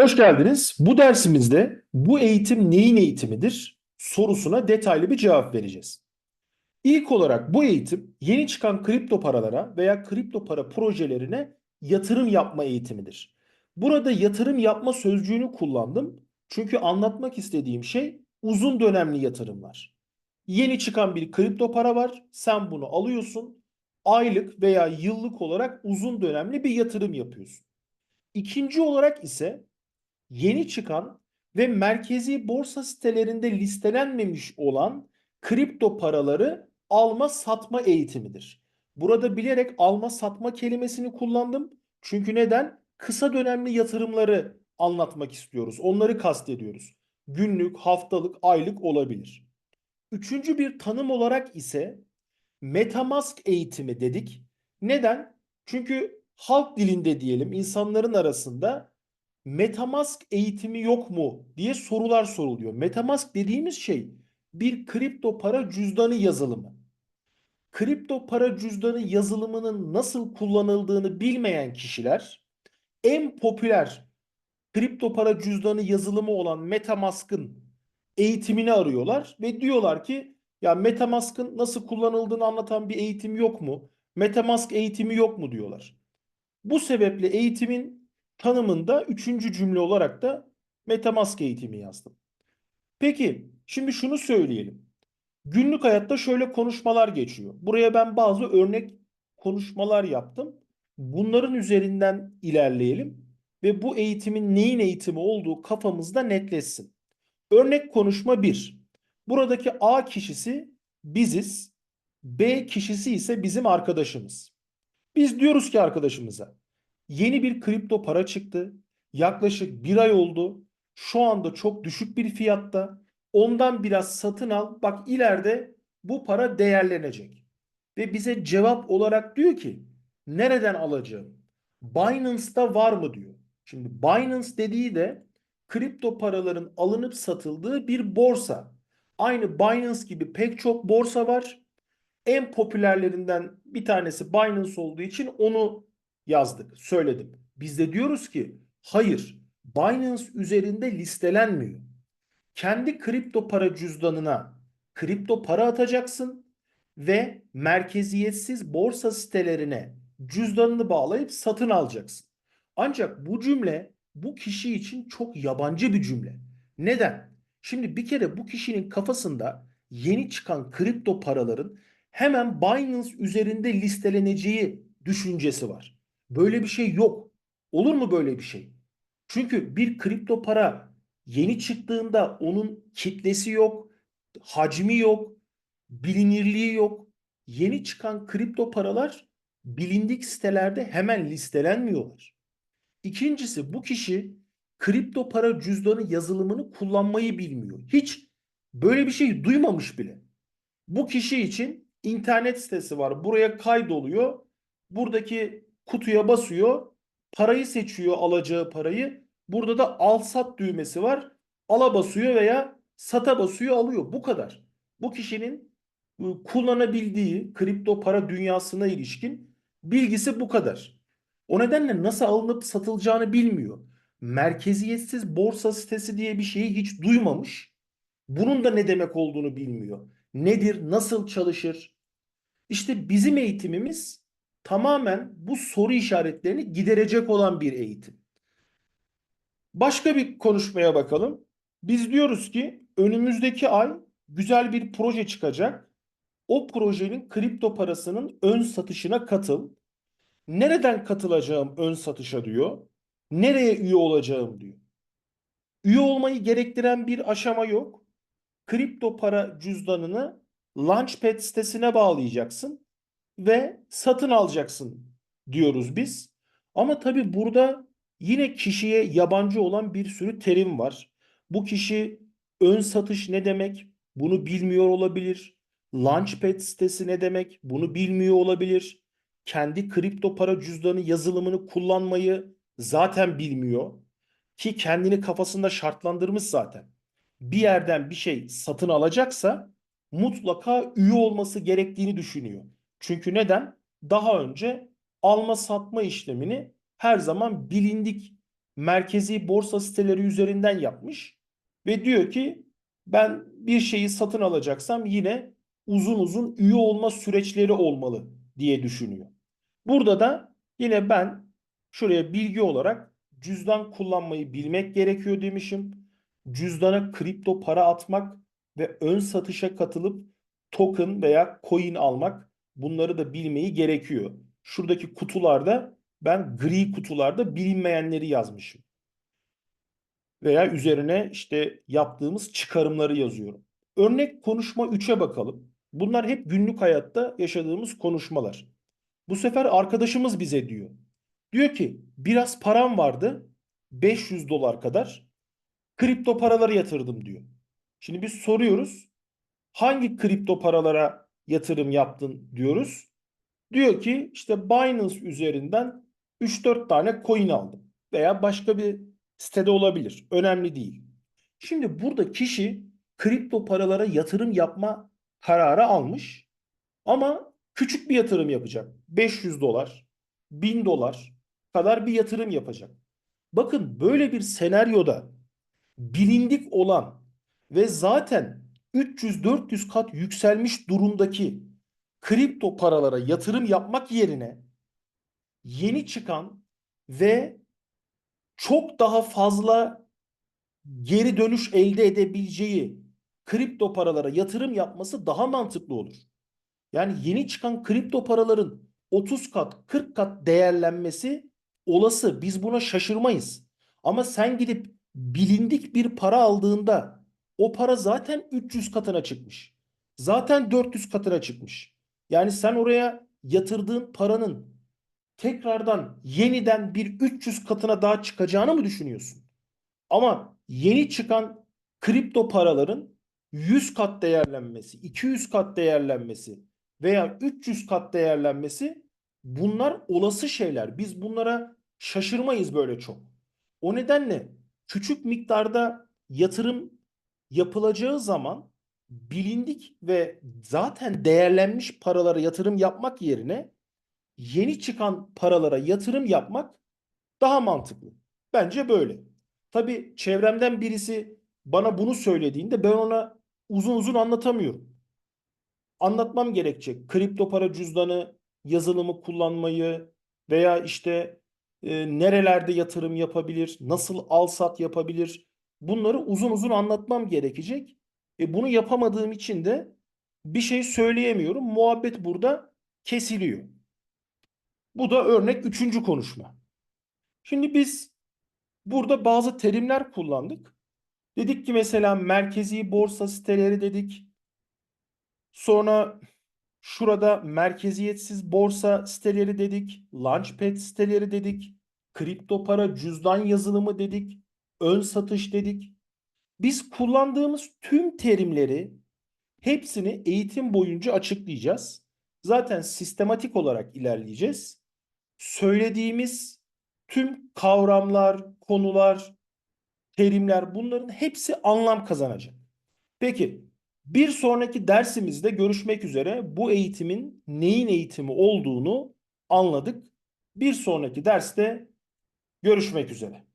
Hoş geldiniz. Bu dersimizde bu eğitim neyin eğitimidir sorusuna detaylı bir cevap vereceğiz. İlk olarak bu eğitim yeni çıkan kripto paralara veya kripto para projelerine yatırım yapma eğitimidir. Burada yatırım yapma sözcüğünü kullandım. Çünkü anlatmak istediğim şey uzun dönemli yatırımlar. Yeni çıkan bir kripto para var. Sen bunu alıyorsun. Aylık veya yıllık olarak uzun dönemli bir yatırım yapıyorsun. İkinci olarak ise yeni çıkan ve merkezi borsa sitelerinde listelenmemiş olan kripto paraları alma satma eğitimidir. Burada bilerek alma satma kelimesini kullandım. Çünkü neden? Kısa dönemli yatırımları anlatmak istiyoruz. Onları kastediyoruz. Günlük, haftalık, aylık olabilir. Üçüncü bir tanım olarak ise Metamask eğitimi dedik. Neden? Çünkü halk dilinde diyelim insanların arasında Metamask eğitimi yok mu diye sorular soruluyor. Metamask dediğimiz şey bir kripto para cüzdanı yazılımı. Kripto para cüzdanı yazılımının nasıl kullanıldığını bilmeyen kişiler en popüler kripto para cüzdanı yazılımı olan Metamask'ın eğitimini arıyorlar ve diyorlar ki ya Metamask'ın nasıl kullanıldığını anlatan bir eğitim yok mu? Metamask eğitimi yok mu diyorlar. Bu sebeple eğitimin tanımında üçüncü cümle olarak da Metamask eğitimi yazdım. Peki şimdi şunu söyleyelim. Günlük hayatta şöyle konuşmalar geçiyor. Buraya ben bazı örnek konuşmalar yaptım. Bunların üzerinden ilerleyelim ve bu eğitimin neyin eğitimi olduğu kafamızda netleşsin. Örnek konuşma 1. Buradaki A kişisi biziz. B kişisi ise bizim arkadaşımız. Biz diyoruz ki arkadaşımıza yeni bir kripto para çıktı. Yaklaşık bir ay oldu. Şu anda çok düşük bir fiyatta. Ondan biraz satın al. Bak ileride bu para değerlenecek. Ve bize cevap olarak diyor ki nereden alacağım? Binance'da var mı diyor. Şimdi Binance dediği de kripto paraların alınıp satıldığı bir borsa. Aynı Binance gibi pek çok borsa var. En popülerlerinden bir tanesi Binance olduğu için onu yazdık, söyledim. Biz de diyoruz ki hayır, Binance üzerinde listelenmiyor. Kendi kripto para cüzdanına kripto para atacaksın ve merkeziyetsiz borsa sitelerine cüzdanını bağlayıp satın alacaksın. Ancak bu cümle bu kişi için çok yabancı bir cümle. Neden? Şimdi bir kere bu kişinin kafasında yeni çıkan kripto paraların hemen Binance üzerinde listeleneceği düşüncesi var. Böyle bir şey yok. Olur mu böyle bir şey? Çünkü bir kripto para yeni çıktığında onun kitlesi yok, hacmi yok, bilinirliği yok. Yeni çıkan kripto paralar bilindik sitelerde hemen listelenmiyorlar. İkincisi bu kişi kripto para cüzdanı yazılımını kullanmayı bilmiyor. Hiç böyle bir şey duymamış bile. Bu kişi için internet sitesi var. Buraya kaydoluyor. Buradaki kutuya basıyor. Parayı seçiyor alacağı parayı. Burada da al sat düğmesi var. Ala basıyor veya sata basıyor alıyor. Bu kadar. Bu kişinin ıı, kullanabildiği kripto para dünyasına ilişkin bilgisi bu kadar. O nedenle nasıl alınıp satılacağını bilmiyor. Merkeziyetsiz borsa sitesi diye bir şeyi hiç duymamış. Bunun da ne demek olduğunu bilmiyor. Nedir, nasıl çalışır? İşte bizim eğitimimiz tamamen bu soru işaretlerini giderecek olan bir eğitim. Başka bir konuşmaya bakalım. Biz diyoruz ki önümüzdeki ay güzel bir proje çıkacak. O projenin kripto parasının ön satışına katıl. Nereden katılacağım ön satışa diyor. Nereye üye olacağım diyor. Üye olmayı gerektiren bir aşama yok. Kripto para cüzdanını Launchpad sitesine bağlayacaksın ve satın alacaksın diyoruz biz. Ama tabii burada yine kişiye yabancı olan bir sürü terim var. Bu kişi ön satış ne demek? Bunu bilmiyor olabilir. Launchpad sitesi ne demek? Bunu bilmiyor olabilir. Kendi kripto para cüzdanı yazılımını kullanmayı zaten bilmiyor. Ki kendini kafasında şartlandırmış zaten. Bir yerden bir şey satın alacaksa mutlaka üye olması gerektiğini düşünüyor. Çünkü neden? Daha önce alma satma işlemini her zaman bilindik merkezi borsa siteleri üzerinden yapmış ve diyor ki ben bir şeyi satın alacaksam yine uzun uzun üye olma süreçleri olmalı diye düşünüyor. Burada da yine ben şuraya bilgi olarak cüzdan kullanmayı bilmek gerekiyor demişim. Cüzdana kripto para atmak ve ön satışa katılıp token veya coin almak bunları da bilmeyi gerekiyor. Şuradaki kutularda ben gri kutularda bilinmeyenleri yazmışım. Veya üzerine işte yaptığımız çıkarımları yazıyorum. Örnek konuşma 3'e bakalım. Bunlar hep günlük hayatta yaşadığımız konuşmalar. Bu sefer arkadaşımız bize diyor. Diyor ki biraz param vardı 500 dolar kadar kripto paralara yatırdım diyor. Şimdi biz soruyoruz hangi kripto paralara yatırım yaptın diyoruz. Diyor ki işte Binance üzerinden 3-4 tane coin aldım veya başka bir sitede olabilir. Önemli değil. Şimdi burada kişi kripto paralara yatırım yapma kararı almış ama küçük bir yatırım yapacak. 500 dolar, 1000 dolar kadar bir yatırım yapacak. Bakın böyle bir senaryoda bilindik olan ve zaten 300-400 kat yükselmiş durumdaki kripto paralara yatırım yapmak yerine yeni çıkan ve çok daha fazla geri dönüş elde edebileceği kripto paralara yatırım yapması daha mantıklı olur. Yani yeni çıkan kripto paraların 30 kat, 40 kat değerlenmesi olası. Biz buna şaşırmayız. Ama sen gidip bilindik bir para aldığında o para zaten 300 katına çıkmış. Zaten 400 katına çıkmış. Yani sen oraya yatırdığın paranın tekrardan yeniden bir 300 katına daha çıkacağını mı düşünüyorsun? Ama yeni çıkan kripto paraların 100 kat değerlenmesi, 200 kat değerlenmesi veya 300 kat değerlenmesi bunlar olası şeyler. Biz bunlara şaşırmayız böyle çok. O nedenle küçük miktarda yatırım yapılacağı zaman bilindik ve zaten değerlenmiş paralara yatırım yapmak yerine yeni çıkan paralara yatırım yapmak daha mantıklı. Bence böyle. Tabii çevremden birisi bana bunu söylediğinde ben ona uzun uzun anlatamıyorum. Anlatmam gerekecek. Kripto para cüzdanı yazılımı kullanmayı veya işte e, nerelerde yatırım yapabilir, nasıl al sat yapabilir. Bunları uzun uzun anlatmam gerekecek. E, bunu yapamadığım için de bir şey söyleyemiyorum. Muhabbet burada kesiliyor. Bu da örnek üçüncü konuşma. Şimdi biz burada bazı terimler kullandık. Dedik ki mesela merkezi borsa siteleri dedik. Sonra şurada merkeziyetsiz borsa siteleri dedik. Launchpad siteleri dedik. Kripto para cüzdan yazılımı dedik. Ön satış dedik. Biz kullandığımız tüm terimleri hepsini eğitim boyunca açıklayacağız. Zaten sistematik olarak ilerleyeceğiz. Söylediğimiz tüm kavramlar, konular, terimler bunların hepsi anlam kazanacak. Peki bir sonraki dersimizde görüşmek üzere bu eğitimin neyin eğitimi olduğunu anladık. Bir sonraki derste görüşmek üzere.